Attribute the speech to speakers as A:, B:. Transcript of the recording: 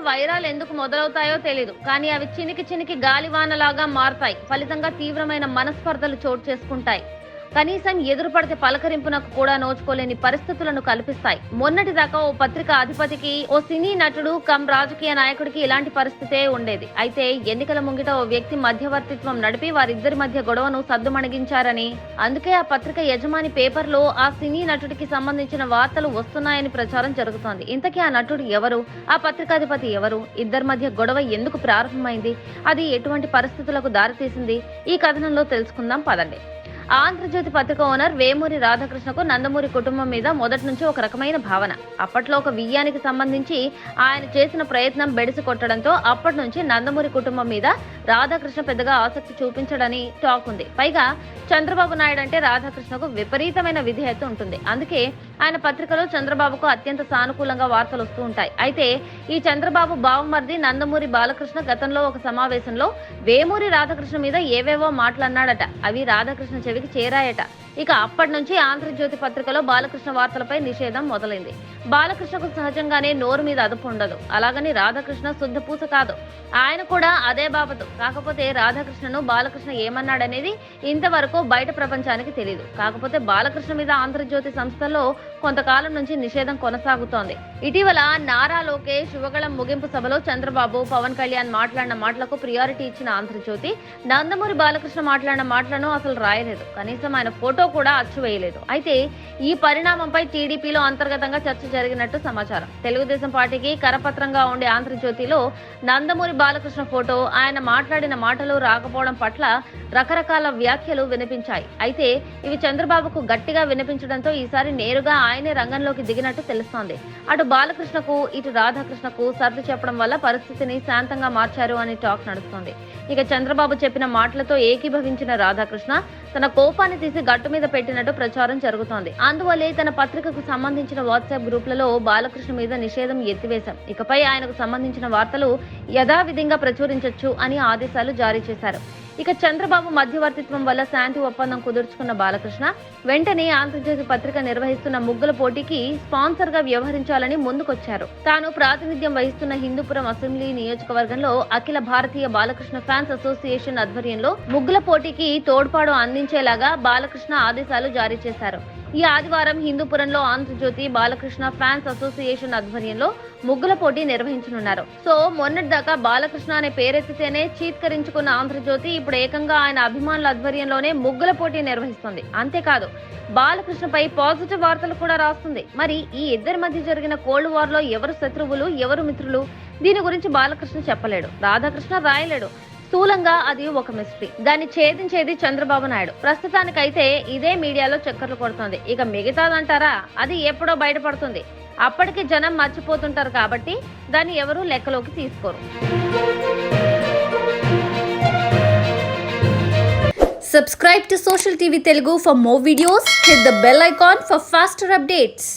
A: వైరాలు ఎందుకు మొదలవుతాయో తెలీదు. కానీ అవి చినికి చినికి గాలివానలాగా మారతాయి. ఫలితంగా తీవ్రమైన మనస్పర్ధలు చోటు చేసుకుంటాయి. కనీసం ఎదురుపడితే పలకరింపునకు కూడా నోచుకోలేని పరిస్థితులను కల్పిస్తాయి. మొన్నటి దాకా ఓ పత్రిక అధిపతికి ఓ సినీ నటుడు కమ్ రాజకీయ నాయకుడికి ఇలాంటి పరిస్థితే ఉండేది. అయితే ఎన్నికల ముంగిట ఓ వ్యక్తి మధ్యవర్తిత్వం నడిపి వారిద్దరి మధ్య గొడవను సద్దుమణిగించారని అందుకే ఆ పత్రిక యజమాని పేపర్లో ఆ సినీ నటుడికి సంబంధించిన వార్తలు వస్తున్నాయని ప్రచారం జరుగుతోంది. ఇంతకీ ఆ నటుడు ఎవరు? ఆ పత్రికాధిపతి ఎవరు? ఇద్దరి మధ్య గొడవ ఎందుకు ప్రారంభమైంది? అది ఎటువంటి పరిస్థితులకు దారితీసింది? ఈ కథనంలో తెలుసుకుందాం పదండి. ఆంధ్రజ్యోతి పత్రిక ఓనర్ వేమూరి రాధాకృష్ణకు నందమూరి కుటుంబం మీద మొదటి నుంచి ఒక రకమైన భావన. అప్పట్లో ఒక వియ్యానికి సంబంధించి ఆయన చేసిన ప్రయత్నం బెడిసి కొట్టడంతో అప్పటి నుంచి నందమూరి కుటుంబం మీద రాధాకృష్ణ పెద్దగా ఆసక్తి చూపించడని టాక్ ఉంది. పైగా చంద్రబాబు నాయుడు అంటే రాధాకృష్ణకు విపరీతమైన విధేయత ఉంటుంది. అందుకే ఆయన పత్రికలో చంద్రబాబుకు అత్యంత సానుకూలంగా వార్తలు వస్తూ ఉంటాయి. అయితే ఈ చంద్రబాబు బావమర్ది నందమూరి బాలకృష్ణ గతంలో ఒక సమావేశంలో వేమూరి రాధాకృష్ణ మీద ఏవేవో మాట్లాడినాడట అవి రాధాకృష్ణ చెవికి చేరాయట. ఇక అప్పటి నుంచి ఆంధ్రజ్యోతి పత్రికలో బాలకృష్ణ వార్తలపై నిషేధం మొదలైంది. బాలకృష్ణకు సహజంగానే నోరు మీద అదుపు ఉండదు. అలాగని రాధాకృష్ణ శుద్ధపూస కాదు. ఆయన కూడా అదే బాబతు. కాకపోతే రాధాకృష్ణను బాలకృష్ణ ఏమన్నాడనేది ఇంతవరకు బయట ప్రపంచానికి తెలియదు కాకపోతే బాలకృష్ణ మీద ఆంధ్రజ్యోతి సంస్థలో కొంతకాలం నుంచి నిషేధం కొనసాగుతోంది. ఇటీవల నారా లోకేష్ యువగళం ముగింపు సభలో చంద్రబాబు పవన్ కళ్యాణ్ మాట్లాడిన మాటలకు ప్రియారిటీ ఇచ్చిన ఆంధ్రజ్యోతి నందమూరి బాలకృష్ణ మాట్లాడిన మాటలను అసలు రాయలేదు. కనీసం ఆయన ఫోటో కూడా అచ్చువేయలేదు అయితే ఈ పరిణామంపై టీడీపీలో అంతర్గతంగా చర్చ జరిగినట్టు సమాచారం. తెలుగుదేశం పార్టీకి కరపత్రంగా ఉండే ఆంధ్రజ్యోతిలో నందమూరి బాలకృష్ణ ఫోటో ఆయన మాట్లాడిన మాటలు రాకపోవడం పట్ల రకరకాల వ్యాఖ్యలు వినిపించాయి. అయితే ఇవి చంద్రబాబుకు గట్టిగా వినిపించడంతో ఈసారి నేరుగా ఆయనే రంగంలోకి దిగినట్టు తెలుస్తోంది. అటు బాలకృష్ణకు ఇటు రాధాకృష్ణకు సర్ది చెప్పడం వల్ల పరిస్థితిని శాంతంగా మార్చారు అని టాక్ నడుస్తోంది. ఇక చంద్రబాబు చెప్పిన మాటలతో ఏకీభవించిన రాధాకృష్ణ తన కోపాన్ని తీసి గట్టు మీద పెట్టినట్టు ప్రచారం జరుగుతోంది. అందువల్లే తన పత్రికకు సంబంధించిన వాట్సాప్ గ్రూప్లలో బాలకృష్ణ మీద నిషేధం ఎత్తివేశాం. ఇకపై ఆయనకు సంబంధించిన వార్తలు యథావిధిగా ప్రచురించొచ్చు అని ఆదేశాలు జారీ చేశారు. ఇక చంద్రబాబు మధ్యవర్తిత్వం వల్ల శాంతి ఒప్పందం కుదుర్చుకున్న బాలకృష్ణ వెంటనే ఆంధ్రజ్యోతి పత్రిక నిర్వహిస్తున్న ముగ్గుల పోటీకి స్పాన్సర్గా వ్యవహరించాలని ముందుకొచ్చారు. తాను ప్రాతినిధ్యం వహిస్తున్న హిందూపురం అసెంబ్లీ నియోజకవర్గంలో అఖిల భారతీయ బాలకృష్ణ ఫ్యాన్స్ అసోసియేషన్ ఆధ్వర్యంలో ముగ్గుల పోటీకి తోడ్పాటు అందించేలాగా బాలకృష్ణ ఆదేశాలు జారీ చేశారు. ఈ ఆదివారం హిందూపురంలో ఆంధ్రజ్యోతి బాలకృష్ణ ఫ్యాన్స్ అసోసియేషన్ ఆధ్వర్యంలో ముగ్గుల పోటీ నిర్వహించనున్నారు. సో మొన్నటిదాకా బాలకృష్ణ అనే పేరెత్తితేనే చీత్కరించుకున్న ఆంధ్రజ్యోతి ఇప్పుడు ఏకంగా ఆయన అభిమానుల ఆధ్వర్యంలోనే ముగ్గుల పోటీ నిర్వహిస్తుంది. అంతేకాదు బాలకృష్ణపై పాజిటివ్ వార్తలు కూడా రాస్తుంది. మరి ఈ ఇద్దరి మధ్య జరిగిన కోల్డ్ వార్లో ఎవరు శత్రువులు ఎవరు మిత్రులు? దీని గురించి బాలకృష్ణ చెప్పలేడు. రాధాకృష్ణ రాయలేడు. స్థూలంగా అది ఒక మిస్ట్రీ దాన్ని ఛేదించేది చంద్రబాబు నాయుడు. ప్రస్తుతానికైతే ఇదే మీడియాలో చక్కర్లు కొడుతోంది. ఇక మిగతాదంటారా? అది ఎప్పుడో బయటపడుతుంది. అప్పటికి జనం మర్చిపోతుంటారు కాబట్టి దాన్ని ఎవరూ లెక్కలోకి తీసుకోరు.
B: Subscribe to Social TV Telugu for more videos hit the bell icon for faster updates